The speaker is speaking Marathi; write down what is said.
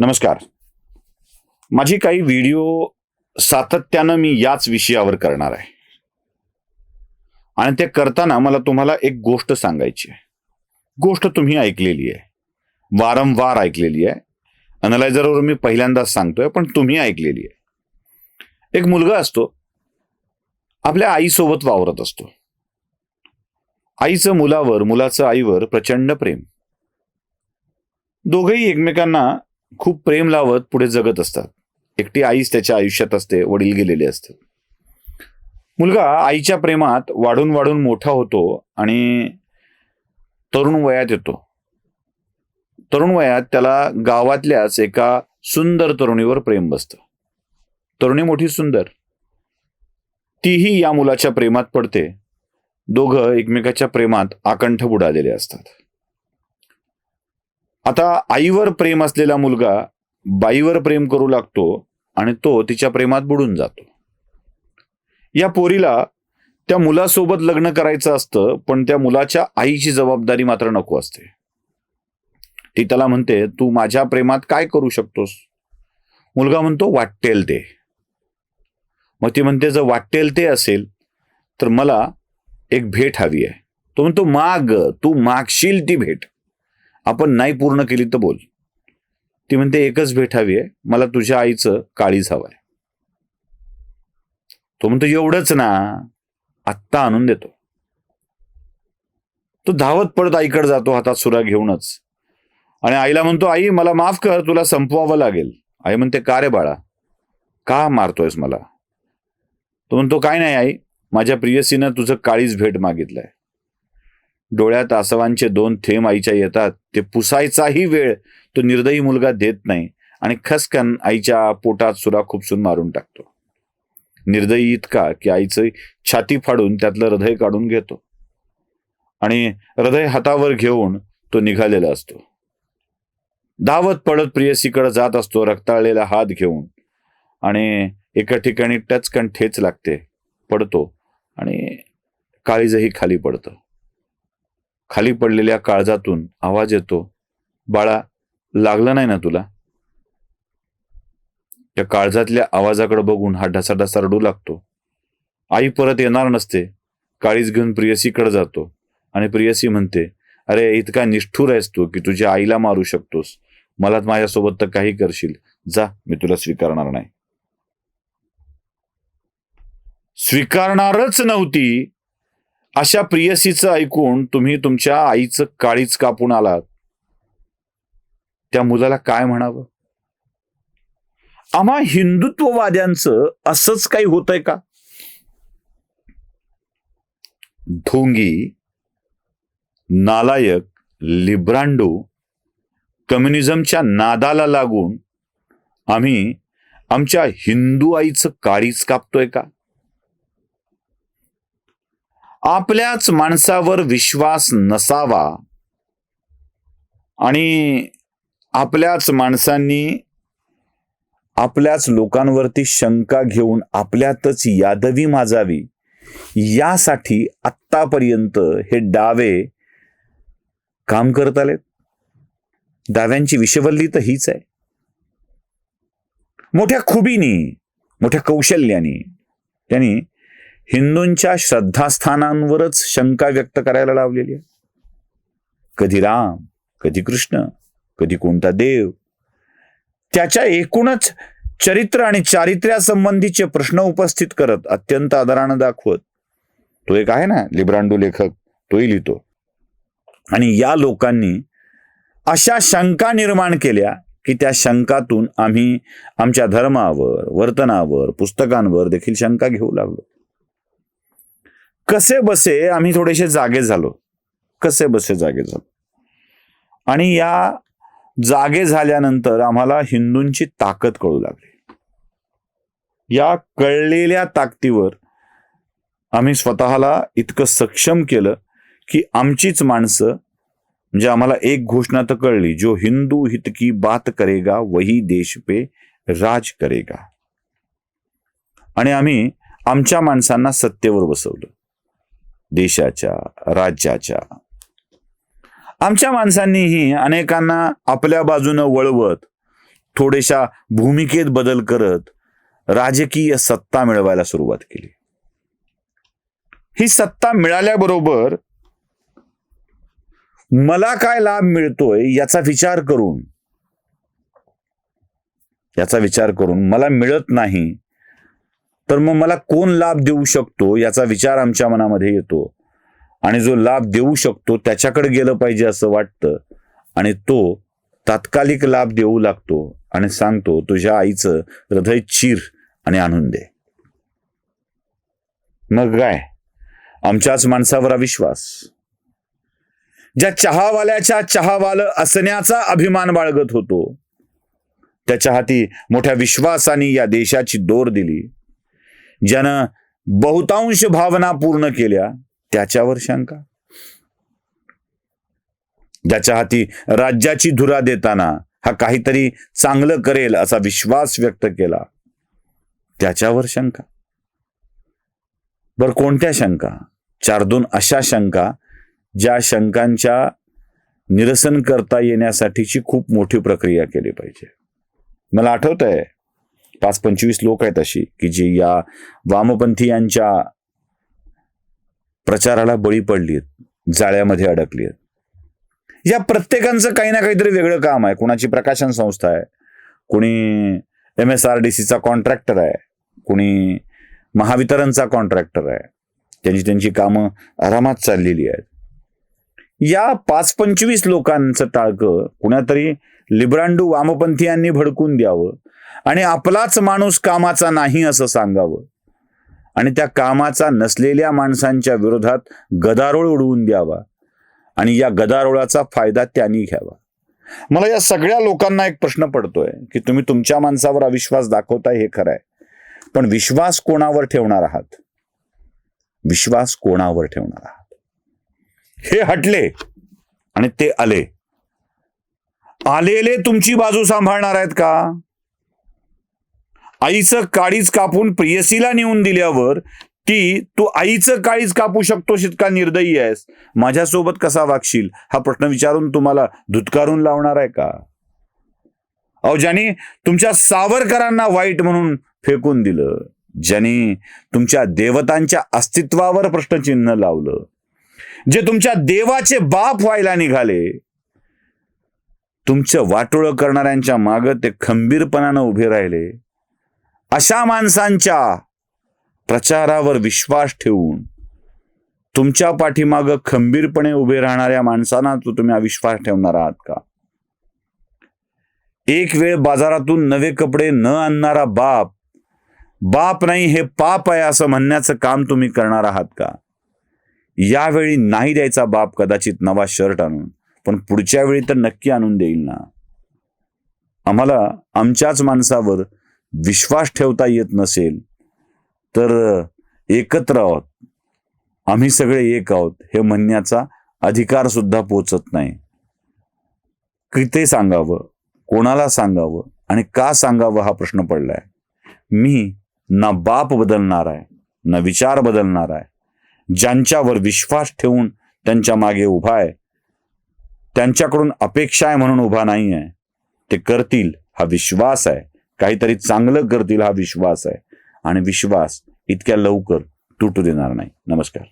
नमस्कार. माझी काही व्हिडिओ सातत्यानं मी याच विषयावर करणार आहे. आणि ते करताना मला तुम्हाला एक गोष्ट सांगायची आहे. गोष्ट तुम्ही ऐकलेली आहे. वारंवार ऐकलेली आहे. अनलायझरवर मी पहिल्यांदाच सांगतोय पण तुम्ही ऐकलेली आहे. एक मुलगा असतो. आपल्या आईसोबत वावरत असतो. आईचं मुलावर मुलाचं आईवर प्रचंड प्रेम. दोघेही एकमेकांना खूप प्रेम लावत पुढे जगत असतात. एकटी आईच त्याच्या आयुष्यात असते वडील गेलेले असतात. मुलगा आईच्या प्रेमात वाढून वाढून मोठा होतो आणि तरुण वयात येतो. तरुण वयात त्याला गावातल्याच एका सुंदर तरुणीवर प्रेम बसतं. तरुणी मोठी सुंदर. तीही या मुलाच्या प्रेमात पडते. दोघं एकमेकाच्या प्रेमात आकंठ बुडालेले असतात. आता आईवर प्रेम असलेला मुलगा बाईवर प्रेम करू लागतो आणि तो तिच्या प्रेमात बुडून जातो. या पोरीला त्या मुलासोबत लग्न करायचं असतं पण त्या मुलाच्या आईची जबाबदारी मात्र नको असते. ती त्याला म्हणते तू माझ्या प्रेमात काय करू शकतोस? मुलगा म्हणतो वाटेल ते. मग ती म्हणते जर वाटेल ते असेल तर मला एक भेट हवी आहे. तो म्हणतो माग तू मागशील ती भेट. आपण नाही पूर्ण केली तर बोल. ती म्हणते एकच भेट हवी आहे. मला तुझ्या आईचं काळीच हवं आहे तो म्हणतो एवढंच ना. आत्ता आणून देतो. तो धावत पडत आईकडे जातो हातात सुरा घेऊनच. आणि आईला म्हणतो आई मला माफ कर. तुला संपवावं लागेल. आई म्हणते का रे बाळा? का मारतोयस मला? तो म्हणतो काय नाही आई. माझ्या प्रियसीनं तुझं काळीच भेट मागितलंय. डोळ्यात आसवांचे दोन थेंब आईच्या येतात. ते पुसायचाही वेळ तो निर्दयी मुलगा देत नाही आणि खसकन आईच्या पोटात सुरा खुपसून मारून टाकतो. निर्दयी इतका की आईचं छाती फाडून त्यातलं हृदय काढून घेतो. आणि हृदय हातावर घेऊन तो निघालेला असतो. धावत पडत प्रियसीकडे जात असतो रक्ताळलेला हात घेऊन. आणि एका ठिकाणी टचकन ठेच लागते पडतो आणि काळीजही खाली पडतं. खाली पडलेल्या काळजातून आवाज येतो बाळा लागलं नाही ना तुला? त्या काळजातल्या आवाजाकडे बघून हा ढसाढसा रडू लागतो. आई परत येणार नसते. काळीज घेऊन प्रियसीकडे जातो आणि प्रियसी म्हणते अरे इतका निष्ठूर आहेस तू की तुझ्या आईला मारू शकतोस. मला माझ्यासोबत तर काही करशील. जा मी तुला स्वीकारणार नाही. स्वीकारणारच नव्हती. अशा प्रियसीचं ऐकून तुम्ही तुमच्या आईचं काळीच कापून आलात. त्या मुलाला काय म्हणावं? आम्हा हिंदुत्ववाद्यांचं असंच काही होतंय का? ढोंगी नालायक लिब्रांडो कम्युनिझमच्या नादाला लागून आम्ही आमच्या हिंदू आईचं काळीच कापतोय का? आपल्याच माणसावर विश्वास नसावा. आणि आपल्याच माणसांनी आपल्याच लोकांवरती शंका घेऊन आपल्यातच यादवी माजावी यासाठी आत्तापर्यंत हे डावे काम करत आलेत. डाव्यांची विषवल्ली तर हीच आहे. मोठ्या खुबीनी मोठ्या कौशल्यानी त्यांनी हिंदूंच्या श्रद्धास्थानांवरच शंका व्यक्त करायला लावलेली आहे. कधी राम कधी कृष्ण कधी कोणता देव? त्याच्या एकूणच चरित्र आणि चारित्र्यासंबंधीचे प्रश्न उपस्थित करत अत्यंत आदरानं दाखवत तो एक आहे ना लिब्रांडो लेखक तोही लिहितो. आणि या लोकांनी अशा शंका निर्माण केल्या की त्या शंकातून आम्ही आमच्या धर्मावर वर्तनावर पुस्तकांवर देखील शंका घेऊ लागलो. कसे बसे आम्ही थोडेसे जागे झालो. कसे बसे जागे झालो. आणि या जागे झाल्यानंतर आम्हाला हिंदूंची ताकद कळू लागली. या कळलेल्या ताकदीवर आम्ही स्वतःला इतकं सक्षम केलं की आमचीच माणसं म्हणजे आम्हाला एक घोषणा तर कळली जो हिंदू हित की बात करेगा वही देश पे राज करेगा. आणि आम्ही आमच्या माणसांना सत्तेवर बसवलं. देशाच्या राज्याच्या. आमच्या माणसांनीही अनेकांना आपल्या बाजूनं वळवत थोड्याशा भूमिकेत बदल करत राजकीय सत्ता मिळवायला सुरुवात केली. ही सत्ता मिळाल्याबरोबर मला काय लाभ मिळतोय याचा विचार करून याचा विचार करून मला मिळत नाही तर मग मला कोण लाभ देऊ शकतो याचा विचार आमच्या मनामध्ये येतो. आणि जो लाभ देऊ शकतो त्याच्याकडे गेलं पाहिजे असं वाटतं. आणि तो तात्कालिक लाभ देऊ लागतो आणि सांगतो तुझ्या आईचं हृदय चीर आणि आणून दे. मग काय? आमच्याच माणसावर अविश्वास. ज्या चहावाल्याच्या चहावाल असण्याचा अभिमान बाळगत होतो त्याच्या हाती मोठ्या विश्वासाने या देशाची दोर दिली. ज्यानं बहुतांश भावना पूर्ण केल्या त्याच्यावर शंका. ज्याच्या हाती राज्याची धुरा देताना हा काहीतरी चांगलं करेल असा विश्वास व्यक्त केला त्याच्यावर शंका. बर कोणत्या शंका? चार दोन अशा शंका ज्या शंकांच्या निरसन करता येण्यासाठीची खूप मोठी प्रक्रिया केली पाहिजे. मला आठवत आहे पाच पंचवीस लोक आहेत अशी की जी या वामपंथीयांच्या प्रचाराला बळी पडली आहेत जाळ्यामध्ये अडकली आहेत. या प्रत्येकांचं काही ना काहीतरी वेगळं काम आहे. कुणाची प्रकाशन संस्था आहे कुणी एम एस आर डी सीचा कॉन्ट्रॅक्टर आहे कुणी महावितरणचा कॉन्ट्रॅक्टर आहे. त्यांची त्यांची कामं आरामात चाललेली आहेत. या पाच पंचवीस लोकांचं टाळकं कुणातरी लिब्रांडू वामपंथीयांनी भडकून द्यावं आणि आपलाच माणूस कामाचा नाही असं सांगावं. आणि त्या कामाचा नसलेल्या माणसांच्या विरोधात गदारोळ उडवून द्यावा आणि या गदारोळाचा फायदा त्यांनी घ्यावा. मला या सगळ्या लोकांना एक प्रश्न पडतोय की तुम्ही तुमच्या माणसावर अविश्वास दाखवताय हे खरं आहे. पण विश्वास कोणावर ठेवणार आहात? विश्वास कोणावर ठेवणार आहात? हे हटले आणि ते आले. आलेले तुमची बाजू सांभाळणार आहेत का? आईचं काळीच कापून प्रियसीला नेऊन दिल्यावर ती तू आईचं काळीच कापू शकतो शितका निर्दयी आहेस. माझ्यासोबत कसा वागशील? हा प्रश्न विचारून तुम्हाला धुतकारून लावणार आहे का? अहो ज्याने तुमच्या सावरकरांना वाईट म्हणून फेकून दिलं ज्याने तुमच्या देवतांच्या अस्तित्वावर प्रश्नचिन्ह लावलं जे तुमच्या देवाचे बाप व्हायला निघाले तुमचं वाटोळं करणाऱ्यांच्या मागं ते खंबीरपणानं उभे राहिले. अशा माणसांच्या प्रचारावर विश्वास ठेवून तुमच्या पाठीमागं खंबीरपणे उभे राहणाऱ्या माणसांना तो तुम्ही अविश्वास ठेवणार आहात का? एक वेळ बाजारातून नवे कपडे न आणणारा बाप बाप नाही हे पाप आहे असं म्हणण्याचं काम तुम्ही करणार आहात का? यावेळी नाही द्यायचा बाप कदाचित नवा शर्ट आणून. पण पुढच्या वेळी तर नक्की आणून देईल ना. आम्हाला आमच्याच माणसावर विश्वास ठेवता येत नसेल तर एकत्र आहोत. आम्ही सगळे एक आहोत हे म्हणण्याचा अधिकार सुद्धा पोचत नाही. किती सांगावं कोणाला सांगावं आणि का सांगावं हा प्रश्न पडलाय. मी ना बाप बदलणार आहे ना विचार बदलणार आहे. ज्यांच्यावर विश्वास ठेवून त्यांच्या मागे उभा आहे त्यांच्याकडून अपेक्षा आहे म्हणून उभा नाही आहे ते करतील हा विश्वास आहे. काहीतरी चांगलं करतील हा विश्वास आहे. आणि विश्वास इतक्या लवकर तुटू देणार नाही. नमस्कार.